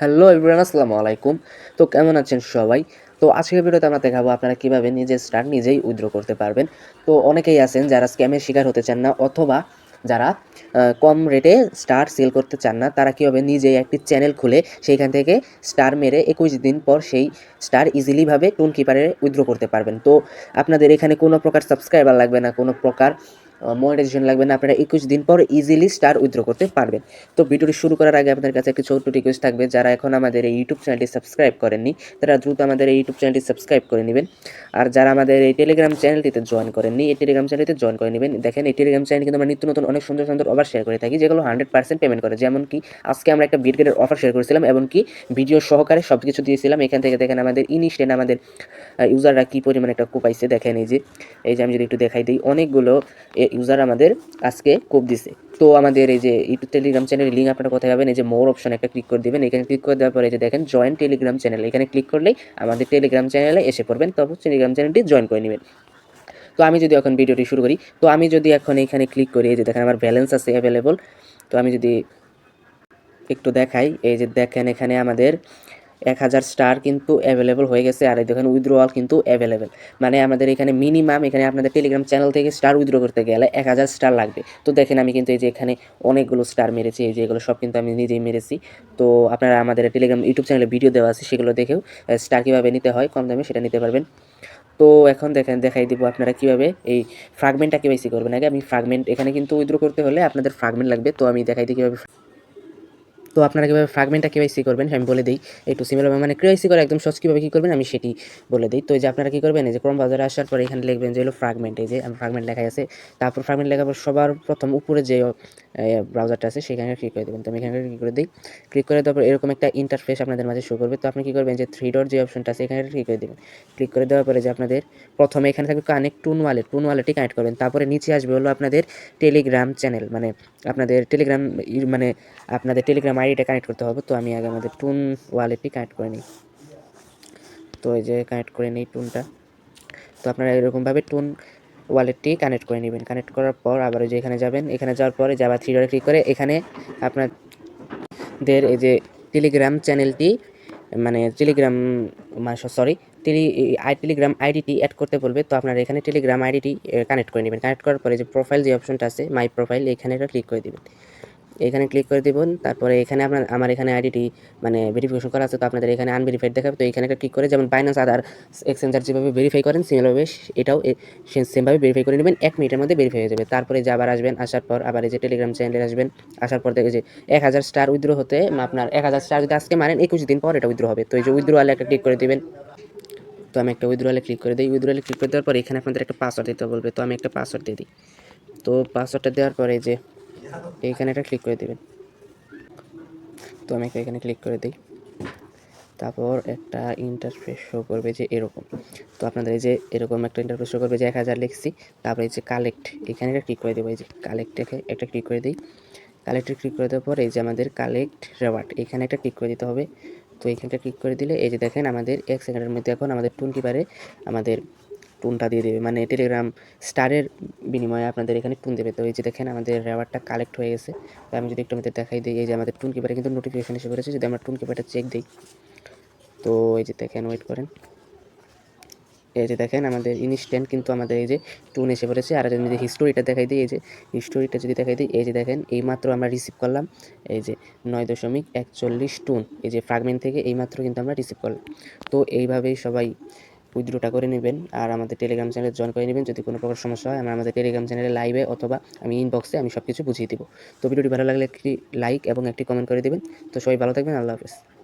Hello everyone আসসালামু আলাইকুম। তো কেমন আছেন সবাই? তো আজকের ভিডিওতে আমরা দেখাবো আপনারা কীভাবে নিজের স্টার নিজেই উইথড্র করতে পারবেন। তো অনেকেই আছেন যারা স্ক্যামের শিকার হতে চান না অথবা যারা কম রেটে স্টার সেল করতে চান না, তারা কীভাবে নিজেই একটি চ্যানেল খুলে সেইখান থেকে স্টার মেরে একুশ দিন পর সেই স্টার ইজিলিভাবে টুন কিপারে উইথড্র করতে পারবেন। তো আপনাদের এখানে কোনো প্রকার সাবস্ক্রাইবার লাগবে না, কোনো প্রকার মনিটাইজেশন লাগবে না, আপনারা একুশ দিন পর ইজিলি স্টার উইথড্র করতে পারবেন। তো ভিডিওটি শুরু করার আগে আপনাদের কাছে একটি ছোট্ট রিকোয়েস্ট থাকবে, যারা এখন আমাদের এই ইউটিউব চ্যানেলটি সাবস্ক্রাইব করেননি, তারা দ্রুত আমাদের এই ইউটিউব চ্যানেলটি সাবস্ক্রাইব করে নেবেন। আর যারা আমাদের এই টেলিগ্রাম চ্যানেলটিতে জয়েন করেননি, এই টেলিগ্রাম চ্যানেলটিতে জয়েন করে নেবেন। দেখেন, এই টেলিগ্রাম চ্যানেল কিন্তু আমরা নিত্য নতুন, অনেক সুন্দর সুন্দর অফার শেয়ার করে থাকি, যেগুলো হান্ড্রেড পার্সেন্ট পেমেন্ট করে। যেমন কি, আজকে আমরা একটা বিটগেটের অফার শেয়ার করেছিলাম, এবং কি ভিডিও সহকারে সব কিছু দিয়েছিলাম। এখান থেকে দেখেন, আমাদের ইনস্ট্যান্ট আমাদের ইউজাররা কী পরিমাণে একটা কোপাইছে দেখেন, এই যে এই যে আমি যদি একটু দেখাই দিই, অনেকগুলো ইউজার আমাদের আজকে কোপ দিছে। তো আমাদের এই যে ইউটিউব টেলিগ্রাম চ্যানেলের লিঙ্ক আপনারা কোথায় পাবেন, এই যে মোর অপশন একটা ক্লিক করে দিবেন। এখানে ক্লিক করে দেওয়ার পরে যে দেখেন জয়েন টেলিগ্রাম চ্যানেল এখানে ক্লিক করলেই আমাদের টেলিগ্রাম চ্যানেলে এসে পড়বেন। তারপর টেলিগ্রাম চ্যানেলটি জয়েন করে নেবেন। তো আমি যদি এখন ভিডিওটি শুরু করি, তো আমি যদি এখন এখানে ক্লিক করি, এই যে দেখেন আমার ব্যালেন্স আছে অ্যাভেলেবল তো আমি যদি একটু দেখাই, এই যে দেখেন এখানে আমাদের এক হাজার স্টার কিন্তু অ্যাভেলেবল হয়ে গেছে। আর দেখেন উইথড্রোয়াল কিন্তু অ্যাভেলেবেল মানে আমাদের এখানে মিনিমাম এখানে আপনাদের টেলিগ্রাম চ্যানেল থেকে স্টার উইথড্র করতে গেলে এক হাজার স্টার লাগবে। তো দেখেন আমি কিন্তু এই যে এখানে অনেকগুলো স্টার মেরেছি, এই যে এগুলো সব কিন্তু আমি নিজেই মেরেছি। তো আপনারা আমাদের টেলিগ্রাম ইউটিউব চ্যানেলে ভিডিও দেওয়া আছে, সেগুলো দেখেও স্টার কীভাবে নিতে হয়, কম দামে সেটা নিতে পারবেন। তো এখন দেখেন, দেখাই দিব আপনারা কীভাবে এই ফ্রাগমেন্টটা কেওয়াইসি করবেন। আগে আমি ফ্রাগমেন্ট এখানে কিন্তু উইথড্র করতে হলে আপনাদের ফ্রাগমেন্ট লাগবে। তো আমি দেখাই দিই কীভাবে তো আপনারা কীভাবে ফ্রাগমেন্টটা কেওয়াইসি করবেন আমি বলে দিই। একটু সিমিলার মানে কেওয়াইসি করে একদম সহজ কীভাবে কী করবেন আমি সেটি বলে দিই। তো যে আপনারা কী করবেন, এই যে ক্রম বাজারে আসার পরে এখানে লিখবেন যে হলো ফ্রাগমেন্ট এই যে ফ্রাগমেন্ট লেখা আছে। তারপর ফ্রাগমেন্ট লেখার পর সবার প্রথম উপরে যে ব্রাউজারটা আছে, সেখানে ক্লিক করে দেবেন। তো আমি এখানে ক্লিক করে দিই। ক্লিক করে দেওয়ার পর এরকম একটা ইন্টারফেস আপনাদের মাঝে শো করবে। তো আপনি কী করবেন যে থ্রি ডট যে অপশনটা আছে, এখানে ক্লিক করে দেবেন। ক্লিক করে দেওয়ার পরে যে আপনাদের প্রথমে এখানে থাকবে কানেক্ট টুন ওয়ালেট টুন ওয়ালেটই কানেক্ট করবেন। তারপরে নিচে আসবে হলো আপনাদের টেলিগ্রাম চ্যানেল মানে আপনাদের টেলিগ্রাম মানে আপনাদের টেলিগ্রাম আইডিটা কানেক্ট করতে হবে। তো আমি আগে আমাদের টুন ওয়ালেটটি কানেক্ট করে নিই। তো এই যে কানেক্ট করে নিই টুনটা। তো আপনারা এরকমভাবে টুন ওয়ালেটটি কানেক্ট করে নেবেন। কানেক্ট করার পর আবার যে এখানে যাবেন। এখানে যাওয়ার পরে যাবার থ্রি ডটে ক্লিক করে এখানে আপনাদের এই যে টেলিগ্রাম চ্যানেলটি মানে টেলিগ্রাম মানে সরি টেলি আই টেলিগ্রাম আইডিটি অ্যাড করতে বলবে। তো আপনারা এখানে টেলিগ্রাম আইডিটি কানেক্ট করে নেবেন। কানেক্ট করার পরে যে প্রোফাইল যে অপশনটা আছে মাই প্রোফাইল এখানে ক্লিক করে দেবেন। এখানে ক্লিক করে দেবেন, তারপরে এখানে আপনার, আমার এখানে আইডিটি মানে ভেরিফিকেশন করা আছে, তো আপনাদের এখানে আনভেরিফাইড দেখাবে, তো এখানে একটা ক্লিক করে যেমন বাইনান্স আদার এক্সচেঞ্জার যেভাবে ভেরিফাই করেন সিমিলারভাবে এটাও সেমভাবে ভেরিফাই করে নেবেন, এক মিনিটের মধ্যে ভেরিফাই হয়ে যাবে। তারপরে যে আবার আসবেন, আসার পর আবার এই যে টেলিগ্রাম চ্যানেলে আসবেন, আসার পর দেখে যে এক হাজার স্টার উইথড্র হতে আপনার এক হাজার স্টার যদি আজকে মারেন, একুশ দিন পর এটা উইথড্র হবে। তো এই যে উইথড্র আলে একটা ক্লিক করে দেবেন। তো আমি একটা উইথড্রলে ক্লিক করে দিই উইথড্রলে ক্লিক করে দেওয়ার পর এখানে আপনাদের একটা পাসওয়ার্ড দিতে বলবে, তো আমি একটা পাসওয়ার্ড দিয়ে দিই। তো পাসওয়ার্ডটা দেওয়ার পরে যে এইখানে একটা ক্লিক করে দেবেন। তো আমি এখানে ক্লিক করে দিই। তারপর একটা ইন্টারফেস শো করবে যে এরকম। তো আপনাদের এই যে এরকম একটা ইন্টারফেস শো করবে যে এক হাজার লিখছি, তারপরে এই যে কালেক্ট এখানে একটা ক্লিক করে দেবো। এই যে কালেক্টে একটা ক্লিক করে দিই। কালেক্টে ক্লিক করে দেওয়ার পর এই যে আমাদের কালেক্ট রেওয়ার্ড এখানে একটা ক্লিক করে দিতে হবে। তো এখানটা ক্লিক করে দিলে এই যে দেখেন আমাদের এক সেকেন্ডের মধ্যে এখন আমাদের টুন কিপারে আমাদের টুনটা দিয়ে দেবে। মানে টেলিগ্রাম স্টারের বিনিময়ে আপনাদের এখানে টুন দেবে। তো এই যে দেখেন আমাদের রেওয়ার্ডটা কালেক্ট হয়ে গেছে। তো আমি যদি একটু আমাদের দেখাই দিই, এই যে আমাদের টুন কিপারে কিন্তু নোটিফিকেশন এসে পড়েছে। যদি আমরা টুন কিপারটা চেক দিই, তো এই যে দেখেন ওয়েট করেন। এই যে দেখেন, আমাদের ইনস্ট্যান্ট কিন্তু আমাদের এই যে টুন এসে পড়েছে। আর যদি হিস্টোরিটা দেখাই দিই, এই যে হিস্টোরিটা যদি দেখাই দিই, এই যে দেখেন, এইমাত্র আমরা রিসিভ করলাম, এই যে নয় দশমিক একচল্লিশ টুন এই যে ফ্রাগমেন্ট থেকে এইমাত্র কিন্তু আমরা রিসিভ করলাম। তো এইভাবেই সবাই উইথড্রোটা করে নেবেন আর আমাদের টেলিগ্রাম চ্যানেলে জয়েন করে নেবেন। যদি কোনো প্রকার সমস্যা হয়, আমরা আমাদের টেলিগ্রাম চ্যানেলে লাইভে অথবা আমি ইনবক্সে আমি সব কিছু বুঝিয়ে দেবো। তো ভিডিওটি ভালো লাগলে একটি লাইক এবং একটি কমেন্ট করে দেবেন। তো সবাই ভালো থাকবেন, আল্লাহ হাফেজ।